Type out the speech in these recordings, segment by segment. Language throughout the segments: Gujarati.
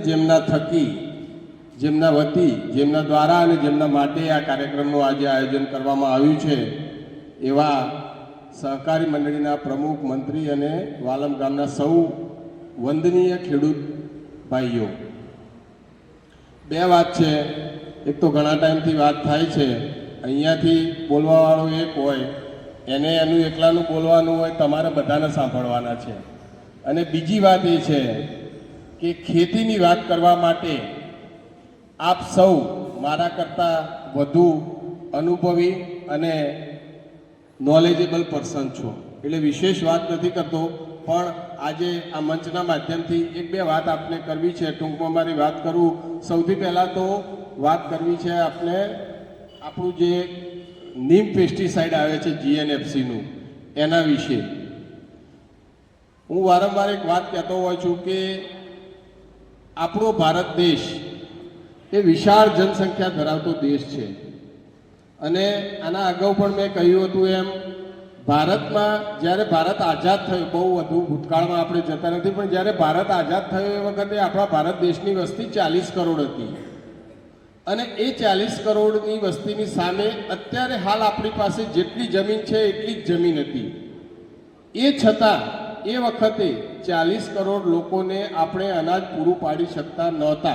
જેમના થકી, જેમના વતી, જેમના દ્વારા અને જેમના માટે આ કાર્યક્રમનું આજે આયોજન કરવામાં આવ્યું છે, એવા સહકારી મંડળીના પ્રમુખ, મંત્રી અને વાલમ ગામના સૌ વંદનીય ખેડૂત ભાઈઓ. બે વાત છે. એક તો ઘણા ટાઈમથી વાત થાય છે. અહીંયાથી બોલવાવાળો એક હોય, એને એનું એકલાનું બોલવાનું હોય, તમારે બધાને સાંભળવાના છે. અને બીજી વાત એ છે કે ખેતીની વાત કરવા માટે આપ સૌ મારા કરતાં વધુ અનુભવી અને નોલેજેબલ પર્સન છો. એટલે વિશેષ વાત નથી કરતો, પણ આજે આ મંચના માધ્યમથી એક બે વાત આપને કરવી છે. ટૂંકમાં મારી વાત કરું. સૌથી પહેલાં તો વાત કરવી છે આપને આપણું જે નીમ પેસ્ટિસાઇડ આવે છે જીએનએફસીનું એના વિશે. હું વારંવાર એક વાત કહેતો હોઉં છું કે આપણો ભારત દેશ એ વિશાળ જનસંખ્યા ધરાવતો દેશ છે. અને આના અગાઉ પણ મેં કહ્યું હતું એમ, ભારતમાં જ્યારે ભારત આઝાદ થયો, બહુ વધુ ભૂતકાળમાં આપણે જતા નથી, પણ જ્યારે ભારત આઝાદ થયો એ વખતે આપણા ભારત દેશની વસ્તી ચાલીસ કરોડ હતી. અને એ ચાલીસ કરોડની વસ્તીની સામે અત્યારે હાલ આપણી પાસે જેટલી જમીન છે, એટલી જ જમીન હતી. એ છતાં એ વખતે ચાલીસ કરોડ લોકોને આપણે અનાજ પૂરું પાડી શકતા નહોતા.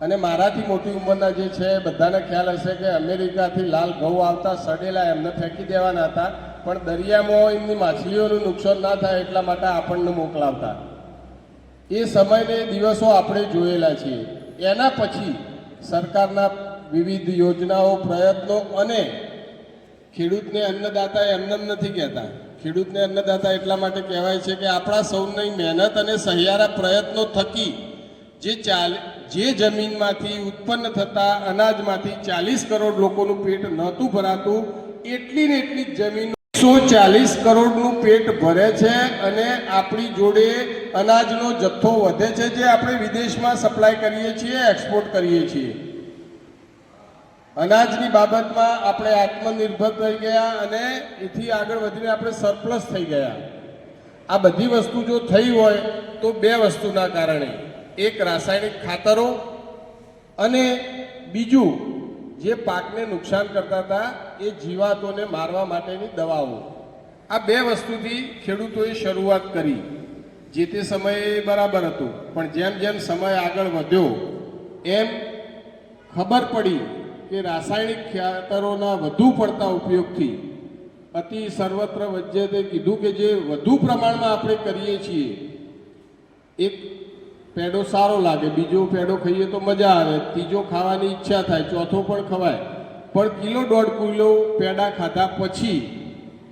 અને મારાથી મોટી ઉંમરના જે છે, બધાને ખ્યાલ હશે કે અમેરિકાથી લાલ ઘઉં આવતા સડેલા એમને ફેંકી દેવાના હતા. પણ દરિયામાં એમની માછલીઓનું નુકસાન ના થાય એટલા માટે આપણને મોકલાવતા. એ સમયને દિવસો આપણે જોયેલા છીએ. એના પછી સરકારના વિવિધ યોજનાઓ, પ્રયત્નો અને ખેડૂતને અન્નદાતા એમને એમ નથી કહેતા. ખેડૂતને અન્નદાતા એટલા માટે કહેવાય છે કે આપણા સૌની મહેનત અને સહિયારા પ્રયત્નો થકી જે ચાલ, જે જમીનમાંથી ઉત્પન્ન થતા અનાજમાંથી ચાલીસ કરોડ લોકોનું પેટ નહોતું ભરાતું, એટલી ને એટલી જમીન સો ચાલીસ કરોડનું પેટ ભરે છે અને આપણી જોડે અનાજનો જથ્થો વધે છે જે આપણે વિદેશમાં સપ્લાય કરીએ છીએ એક્સપોર્ટ કરીએ છીએ. અનાજની બાબતમાં આપણે આત્મનિર્ભર થઈ ગયા અને એથી આગળ વધીને આપણે સરપ્લસ થઈ ગયા. આ બધી વસ્તુ જો થઈ હોય તો બે વસ્તુના કારણે. એક રાસાયણિક ખાતરો અને બીજું જે પાકને નુકસાન કરતા હતા એ જીવાતોને મારવા માટેની દવાઓ. આ બે વસ્તુથી ખેડૂતોએ શરૂઆત કરી. જે તે સમયે બરાબર હતું. પણ જેમ જેમ સમય આગળ વધ્યો, એમ ખબર પડી કે રાસાયણિક ખાતરોના વધુ પડતા ઉપયોગથી અતિ સર્વત્ર વચ્ચે તે કીધું કે જે વધુ પ્રમાણમાં આપણે કરીએ છીએ, એક પેડો સારો લાગે, બીજો પેડો ખાઈએ તો મજા આવે, ત્રીજો ખાવાની ઈચ્છા થાય, ચોથો પણ ખવાય. પણ કિલો દોઢ કિલો પેડા ખાધા પછી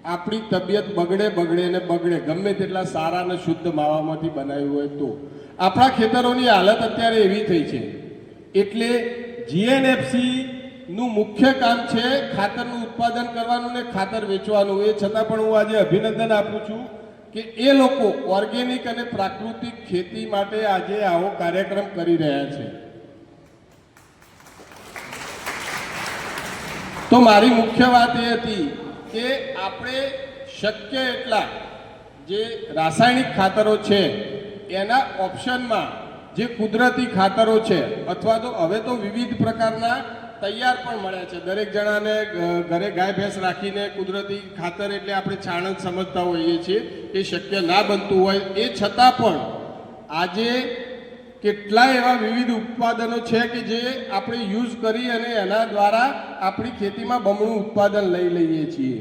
આપણી તબિયત બગડે બગડે ને બગડે, ગમે તેટલા સારા અને શુદ્ધ માવામાંથી બનાવ્યું હોય તો. આપણા ખેતરોની હાલત અત્યારે એવી થઈ છે. એટલે જીએનએફસી નું મુખ્ય કામ છે ખાતરનું ઉત્પાદન કરવાનું ને ખાતર વેચવાનું. એ છતાં પણ હું આજે અભિનંદન આપું છું કે એ લોકો ઓર્ગેનિક અને પ્રાકૃતિક ખેતી માટે આજે આવો કાર્યક્રમ કરી રહ્યા છે. તો મારી મુખ્ય વાત એ હતી કે આપણે શક્ય એટલા જે રાસાયણિક ખાતરો છે, એના ઓપ્શનમાં જે કુદરતી ખાતરો છે, અથવા તો હવે તો વિવિધ પ્રકારના તૈયાર પણ મળે છે. દરેક જણાને ઘરે ગાય ભેંસ રાખીને કુદરતી ખાતર એટલે આપણે છાણ જ સમજતા હોઈએ છીએ એ શક્ય ના બનતું હોય. એ છતાં પણ આજે કેટલાય એવા વિવિધ ઉત્પાદનો છે કે જે આપણે યુઝ કરી અને એના દ્વારા આપણી ખેતીમાં બમણું ઉત્પાદન લઈ લઈએ છીએ.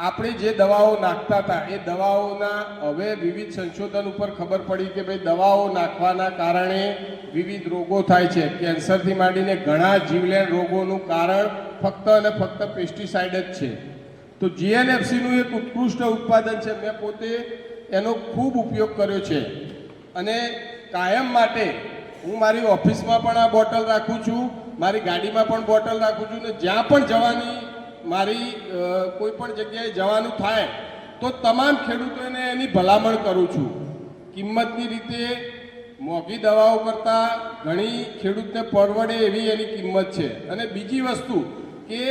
આપણે જે દવાઓ નાખતા હતા, એ દવાઓના હવે વિવિધ સંશોધન ઉપર ખબર પડી કે ભાઈ દવાઓ નાખવાના કારણે વિવિધ રોગો થાય છે. કેન્સરથી માંડીને ઘણા જીવલેણ રોગોનું કારણ ફક્ત અને ફક્ત પેસ્ટિસાઇડ જ છે. તો જીએનએફસીનું એક ઉત્કૃષ્ટ ઉત્પાદન છે. મેં પોતે એનો ખૂબ ઉપયોગ કર્યો છે. અને કાયમ માટે હું મારી ઓફિસમાં પણ આ બોટલ રાખું છું, મારી ગાડીમાં પણ બોટલ રાખું છું ને જ્યાં પણ જવાની મારી કોઈ પણ જગ્યાએ જવાનું થાય, તો તમામ ખેડૂતોને એની ભલામણ કરું છું. કિંમતની રીતે મોંઘી દવાઓ કરતાં, ઘણી ખેડૂતને પરવડે એવી એની કિંમત છે. અને બીજી વસ્તુ કે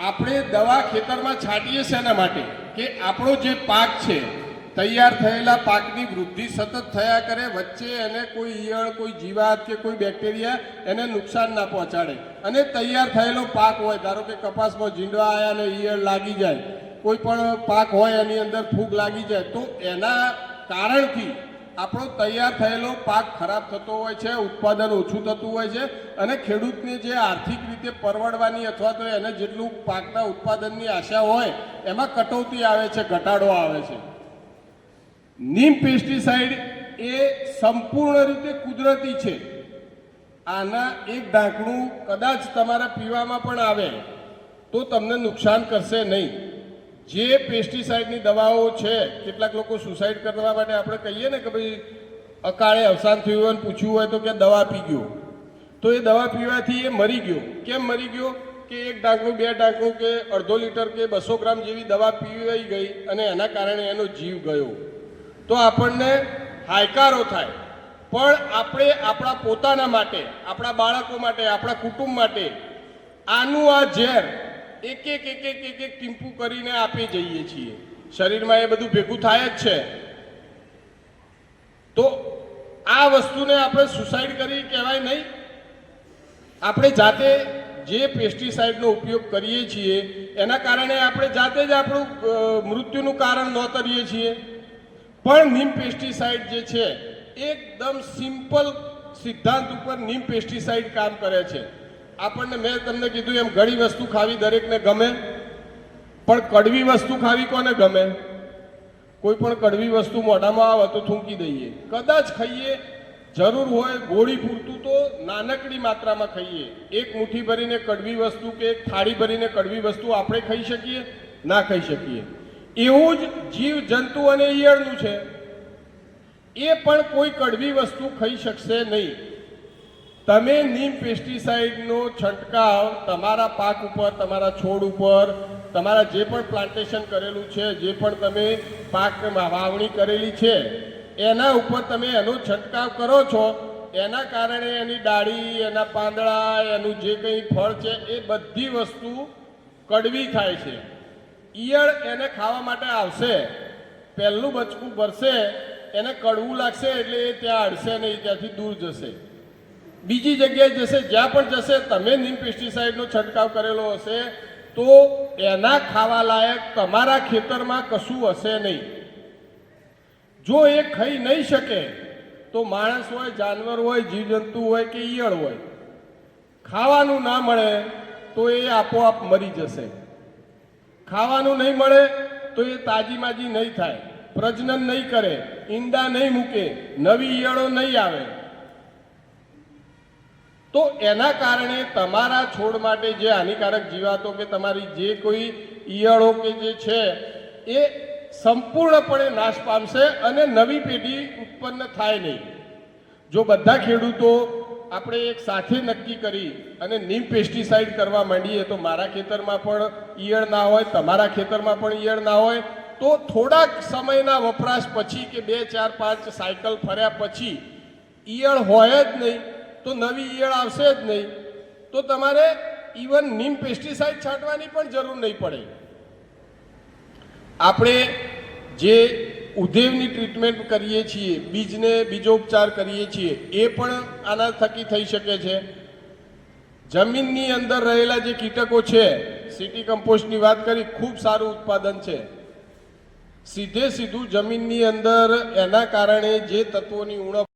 આપણે દવા ખેતરમાં છાંટીએ શેના માટે? કે આપણો જે પાક છે તૈયાર થયેલા પાકની વૃદ્ધિ સતત થયા કરે, વચ્ચે એને કોઈ ઈયળ, કોઈ જીવાત કે કોઈ બેક્ટેરિયા એને નુકસાન ના પહોંચાડે. અને તૈયાર થયેલો પાક હોય, ધારો કે કપાસમાં ઝીંડવા આવ્યા અને ઈયળ લાગી જાય, કોઈ પણ પાક હોય એની અંદર ફૂગ લાગી જાય, તો એના કારણથી આપણો તૈયાર થયેલો પાક ખરાબ થતો હોય છે, ઉત્પાદન ઓછું થતું હોય છે, અને ખેડૂતને જે આર્થિક રીતે પરવડવાની અથવા તો એને જેટલું પાકના ઉત્પાદનની આશા હોય, એમાં કટોતી આવે છે, ઘટાડો આવે છે. નીમ પેસ્ટિસાઇડ એ સંપૂર્ણ રીતે કુદરતી છે. આના એક ઢાંકણું કદાચ તમારા પીવામાં પણ આવે તો તમને નુકસાન કરશે નહીં. જે પેસ્ટિસાઇડની દવાઓ છે, કેટલાક લોકો સુસાઇડ કરવા માટે આપણે કહીએ ને કે ભાઈ અકાળે અવસાન થયું હોય પૂછ્યું હોય તો કે દવા પી ગયો. તો એ દવા પીવાથી એ મરી ગયો. કેમ મરી ગયો? કે એક ઢાંકણું, બે ઢાંકણું કે અડધો લીટર કે બસો ગ્રામ જેવી દવા પીવાઈ ગઈ અને એના કારણે એનો જીવ ગયો. તો આપણને હાયકારો થાય. પણ આપણે આપણા પોતાના માટે, આપણા બાળકો માટે, આપણા કુટુંબ માટે આનું આ ઝેર એક એક એક એક એક એક ટીમ્પુ કરીને આપી જઈએ છીએ. શરીરમાં એ બધું ભેગું થાય જ છે. તો આ વસ્તુને આપણે સુસાઇડ કરી કહેવાય નહીં. આપણે જાતે જે પેસ્ટિસાઇડનો ઉપયોગ કરીએ છીએ, એના કારણે આપણે જાતે જ આપણું મૃત્યુનું કારણ નોતરીએ છીએ. પણ નીમ પેસ્ટિસાઇડ જે છે, એકદમ સિમ્પલ સિદ્ધાંત ઉપર નીમ પેસ્ટિસાઇડ કામ કરે છે. આપણને મેં તમને કીધું એમ ઘણી વસ્તુ ખાવી દરેકને ગમે, પણ કડવી વસ્તુ ખાવી કોને ગમે? કોઈ પણ કડવી વસ્તુ મોઢામાં આવે તો થૂંકી દઈએ. કદાચ ખાઈએ, જરૂર હોય ગોળી પૂરતું તો નાનકડી માત્રામાં ખાઈએ. એક મુઠ્ઠી ભરીને કડવી વસ્તુ કે થાળી ભરીને કડવી વસ્તુ આપણે ખાઈ શકીએ, ના ખાઈ શકીએ. એવું જ જીવ જંતુ અને ઈયળનું છે. એ પણ કોઈ કડવી વસ્તુ ખાઈ શકશે નહીં. તમે નીમ પેસ્ટિસાઇડનો છંટકાવ તમારા પાક ઉપર, તમારા છોડ ઉપર, તમારા જે પણ પ્લાન્ટેશન કરેલું છે, જે પણ તમે પાક વાવણી કરેલી છે, એના ઉપર તમે એનો છંટકાવ કરો છો. એના કારણે એની ડાળી, એના પાંદડા, એનું જે કંઈ ફળ છે, એ બધી વસ્તુ કડવી થાય છે. ઈયળ એને ખાવા માટે આવશે. પહેલું બચકું ભરશે, એને કડવું લાગશે એટલે એ ત્યાં અડશે નહીં, ત્યાંથી દૂર જશે. બીજી જગ્યાએ જશે, જ્યાં પણ જશે, તમે નીમ પેસ્ટિસાઇડનો છંટકાવ કરેલો હશે, તો એના ખાવા લાયક તમારા ખેતરમાં કશું હશે નહીં. જો એ ખાઈ નહીં શકે, તો માણસ હોય, જાનવર હોય, જીવજંતુ હોય કે ઈયળ હોય, ખાવાનું ના મળે, તો એ આપોઆપ મરી જશે. ખાવાનું નહીં મળે તો એ તાજી માજી નહીં થાય. પ્રજનન નહીં કરે, ઈંડા નહીં મૂકે, નવી ઈયળો નહીં આવે. તો એના કારણે તમારા છોડ માટે જે હાનિકારક જીવાતો કે તમારી જે કોઈ ઈયળો કે જે છે, એ સંપૂર્ણપણે નાશ પામશે અને નવી પેઢી ઉત્પન્ન થાય નહીં. જો બધા ખેડૂતો આપણે એક સાથે નક્કી કરી અને નીમ પેસ્ટિસાઇડ કરવા માંડીએ તો મારા ખેતરમાં પણ ઈયળ ના હોય, તમારા ખેતરમાં પણ ઈયળ ના હોય, તો થોડાક સમયના વપરાશ પછી કે બે, ચાર, પાંચ સાયકલ ફર્યા પછી ઈયળ હોય જ નહીં, તો નવી ઈયળ આવશે જ નહીં, તો તમારે ઇવન નીમ પેસ્ટિસાઇડ છાંટવાની પણ જરૂર નહીં પડે. આપણે જે ઉધેવની ટ્રીટમેન્ટ કરીએ છીએ, બીજને બીજો ઉપચાર કરીએ છીએ, એ પણ આના થકી થઈ શકે છે. જમીનની અંદર રહેલા જે કીટકો છે, સિટી કમ્પોસ્ટની વાત કરી, ખૂબ સારું ઉત્પાદન છે. સીધે સીધું જમીનની અંદર એના કારણે જે તત્વોની ઉણપ